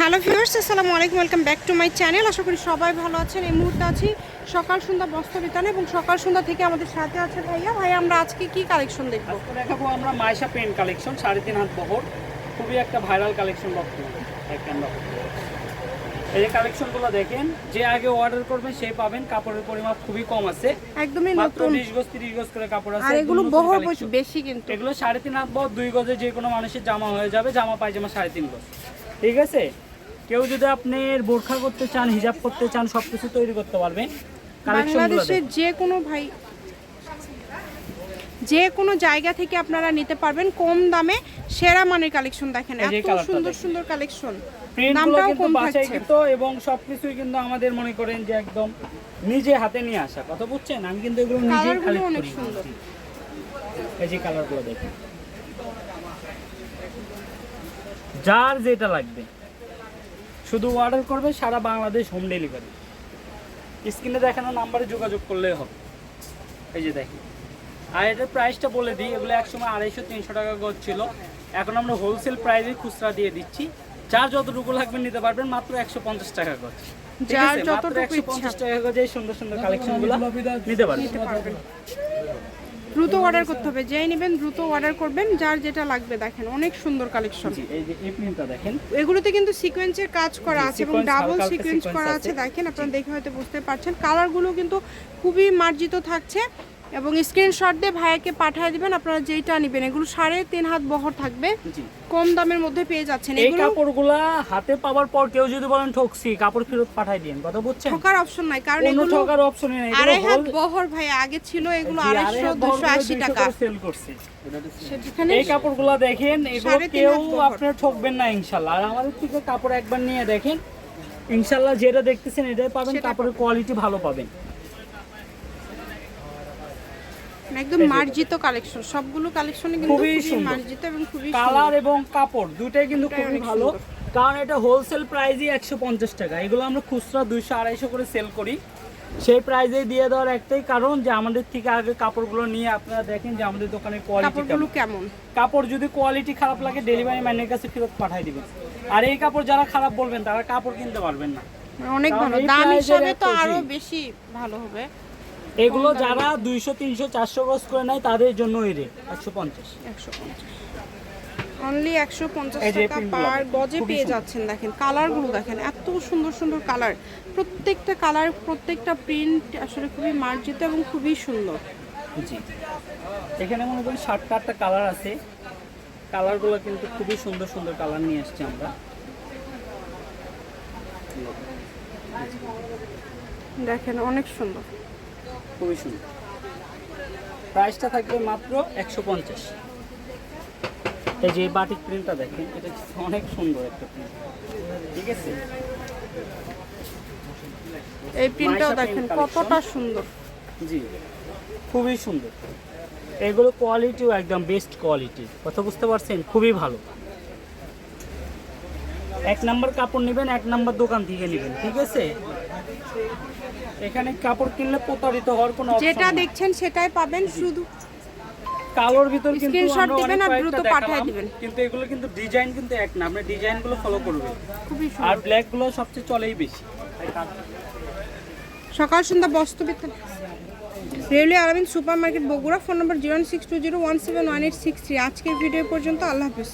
Hello viewers আসসালামু আলাইকুম welcome back to my channel. আশা করি সবাই ভালো আছেন। এই মুহূর্তে আছি সকাল সন্ধ্যা বস্ত্র বিতানে এবং সকাল সন্ধ্যা থেকে আমাদের সাথে আছে ভাইয়া। ভাই আমরা আজকে কি কালেকশন দেখব? দেখাবো আমরা মাইশা পেন কালেকশন সাড়ে তিন হাত বহর। খুবই একটা ভাইরাল কালেকশন এক এই যে কালেকশনগুলো দেখেন যে আগে অর্ডার করবেন সেই পাবেন। কাপড়ের পরিমাপ খুবই কম আছে। একদমই নতুন। বিশ গজ তিরিশ গজ করে কাপড় আছে। আর এগুলো বহর বেশি কিন্তু। এগুলো সাড়ে তিন হাত বহর দুই গজে যে কোনো মানুষের জামা হয়ে যাবে। জামা পায়জামা সাড়ে তিন গজ। ঠিক আছে? কেউ যদি আপনি বোরখা করতে চান হিজাব করতে চান সব কিছু তৈরি করতে পারবেন বাংলাদেশের যে কোনো ভাই যে কোনো জায়গা থেকে আপনারা নিতে পারবেন। কম দামে সেরা মানের কালেকশন দেখেন। এত সুন্দর সুন্দর কালেকশন দামটাও কম থাকছে। কিন্তু এবং সবকিছুই কিন্তু আমাদের মনে করেন যে একদম নিজে হাতে নিয়ে আসা কথা বুঝছেন? আমি কিন্তু এগুলো কালারগুলো কালেক্ট অনেক করি। সুন্দর। এই যে কালারগুলো দেখুন। যার যেটা লাগবে। শুধু অর্ডার করবে সারা বাংলাদেশ হোম ডেলিভারি স্ক্রিনে দেখানো নাম্বারে যোগাযোগ করলেই হবে। এই যে দেখি আর এটার প্রাইসটা বলে দিই এগুলো একসময় আড়াইশো তিনশো টাকা গজ ছিল। এখন আমরা হোলসেল প্রাইসে খুচরা দিয়ে দিচ্ছি। যার যতটুকু লাগবে নিতে পারবেন মাত্র একশো পঞ্চাশ টাকা গজ। যার যতটুকু 150 টাকা গজ এই সুন্দর সুন্দর কালেকশনগুলো নিতে পারবেন। নিতে পারবেন। দ্রুত অর্ডার করতে হবে। যেই নেবেন দ্রুত অর্ডার করবেন যার যেটা লাগবে দেখেন অনেক সুন্দর কালেকশন এই যে এই প্রিন্টটা দেখেন। এগুলোতে কিন্তু সিকোয়েন্সের কাজ করা আছে এবং ডাবল সিকোয়েন্স করা। আছে। দেখেন আপনারা দেখে হয়তো বুঝতে পারছেন। কালারগুলো কিন্তু খুবই মার্জিত থাকছে। এবং স্ক্রিনশট দিয়ে ভাইয়াকে পাঠিয়ে দিবেন। আপনারা যেইটা নেবেন এগুলো সাড়ে তিন হাত বহর থাকবে। কম দামের মধ্যে পেয়ে যাচ্ছেন। এই কাপড়গুলা হাতে পাওয়ার পর কেউ যদি বলেন ঠকছি কাপড় ফেরত পাঠাই দিন কথা বুঝছেন? ঠকার অপশন নাই কারণ এগুলো ঠকার অপশনই নেই। আড়াই হাত বহর ভাই আগে ছিল এগুলো আড়াইশো দুশো আশি টাকা সেল করছে। এই কাপড়গুলো দেখেন এগুলো কেউ। আপনার ঠকবেন না ইনশাল্লাহ। আর আমাদের থেকে কাপড় একবার নিয়ে দেখেন ইনশাল্লাহ যেটা দেখতেছেন এটাই পাবেন কাপড়ের কোয়ালিটি ভালো পাবেন। একদম মার্জিত কালেকশন সবগুলো কালেকশনে কিন্তু খুবই মার্জিত এবং খুবই কালার এবং কাপড় দুটাই কিন্তু খুবই ভালো। কারণ এটা হোলসেল প্রাইসই একশো পঞ্চাশ টাকা। এগুলো আমরা খুচরা দুইশো আড়াইশো করে সেল করি। সেই প্রাইসে দিয়ে দেওয়ার একটাই কারণ যে আমাদের থেকে আগে কাপড়গুলো নিয়ে আপনারা দেখেন যে আমাদের দোকানের কোয়ালিটি কেমন। কাপড় যদি কোয়ালিটি খারাপ লাগে ডেলিভারি ম্যানের কাছে ফেরত পাঠিয়ে দিবেন। আর এই কাপড় যারা খারাপ বলবেন তারা কাপড় কিনতে পারবেন না। অনেক ভালো। দাম হিসাবে তো আরও বেশি ভালো হবে। এগুলো যারা দুইশো তিনশো চারশো গজ করে নেয় তাদের জন্য এই রেট একশো পঞ্চাশ। একশো পঞ্চাশ। অনলি একশো পঞ্চাশ টাকা পার গজে পেয়ে যাচ্ছেন দেখেন কালারগুলো দেখেন এত সুন্দর সুন্দর কালার। প্রত্যেকটা কালার প্রত্যেকটা প্রিন্ট আসলে খুবই মার্জিত এবং খুবই সুন্দর। জি। এখানে মনে করেন সাতটা আটটা কালার আছে। কালারগুলো কিন্তু খুবই সুন্দর সুন্দর কালার নিয়ে আসছি আমরা। দেখেন অনেক সুন্দর। খুবই সুন্দর। প্রাইসটা থাকবে মাত্র একশো পঞ্চাশ। এই যে বাটিক প্রিন্টটা দেখেন এটা অনেক সুন্দর একটা প্রিন্ট ঠিক আছে? এই প্রিন্টটাও দেখেন কতটা সুন্দর। জি খুবই সুন্দর। এগুলো কোয়ালিটিও একদম বেস্ট কোয়ালিটি কথা বুঝতে পারছেন? খুবই ভালো। এক নম্বর কাপড় নেবেন এক নম্বর দোকান থেকে নেবেন। ঠিক আছে? এখানে কাপড় কিনলে প্রতারিত হওয়ার কোনো যেটা দেখছেন সেটাই পাবেন শুধু কালোর ভিতর কিন্তু আমরা দিবেন আর দ্রুত পাঠিয়ে দিবেন। কিন্তু এগুলো কিন্তু ডিজাইন কিন্তু এক না আমরা ডিজাইনগুলো ফলো করবে খুবই সুন্দর। আর ব্ল্যাকগুলো সবচেয়ে চলেই বেশি। সকাল সন্ধ্যা বস্তবিত railway আরামিন supermarket Bogura phone number zero six two zero one seven one eight six three. আজকের ভিডিও পর্যন্ত আল্লাহ হাফিজ।